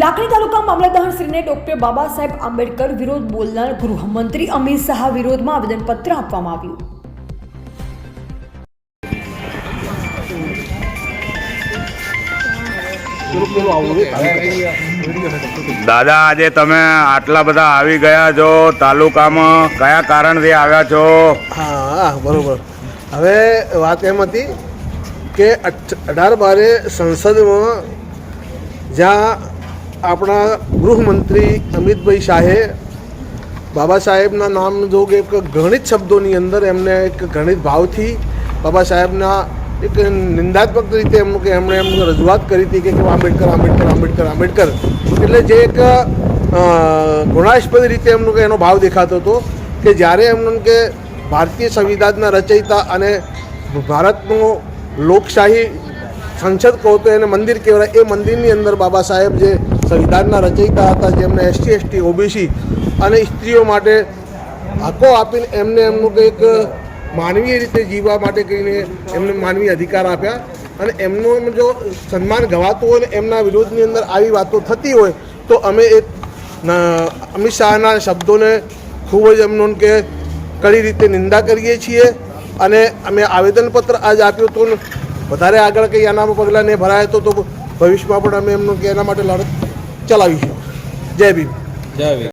લાખણી તાલુકા મામલતદાર શ્રીને ડોક્ટર બાબા સાહેબ આંબેડકર વિરોધ બોલનાર ગૃહમંત્રી અમિત શાહ વિરોધમાં આવેદનપત્ર આપવામાં આવ્યું. દાદા આજે તમે આટલા બધા આવી ગયા છો તાલુકામાં કયા કારણથી આવ્યા છો? હા હા બરોબર. હવે વાત એમ હતી કે અઢાર બારે સંસદમાં જ્યાં આપણા ગૃહમંત્રી અમિતભાઈ શાહે બાબા સાહેબના નામ જોગ એક ગણિત શબ્દોની અંદર એમને એક ગણિત ભાવથી બાબા સાહેબના એક નિંદાત્મક રીતે એમનું કે એમણે એમને રજૂઆત કરી હતી કે આંબેડકર આંબેડકર આંબેડકર આંબેડકર. એટલે જે એક ગુણાસ્પદ રીતે એમનું કે એનો ભાવ દેખાતો હતો કે જ્યારે એમનું કે ભારતીય સંવિધાનના રચયિતા અને ભારતનું લોકશાહી સંસદ કહો તો એને મંદિર કહેવાય. એ મંદિરની અંદર બાબા સાહેબ જે સંવિધાનના રચયિતા હતા, જેમને એસટી એસટી ઓબીસી અને સ્ત્રીઓ માટે હકો આપીને એમને એમનું કંઈક માનવીય રીતે જીવવા માટે કરીને એમને માનવીય અધિકાર આપ્યા. અને એમનું એમ જો સન્માન ગવાતું હોય ને એમના વિરોધની અંદર આવી વાતો થતી હોય, તો અમે એક અમિત શાહના શબ્દોને ખૂબ જ એમનું કે કડી રીતે નિંદા કરીએ છીએ. અને અમે આવેદનપત્ર આજ આપ્યું હતું વધારે આગળ કંઈ આનામાં પગલાં નહીં ભરાય તો ભવિષ્યમાં પણ અમે એમનું કે એના માટે લડત ચલાવીશું જય ભીમ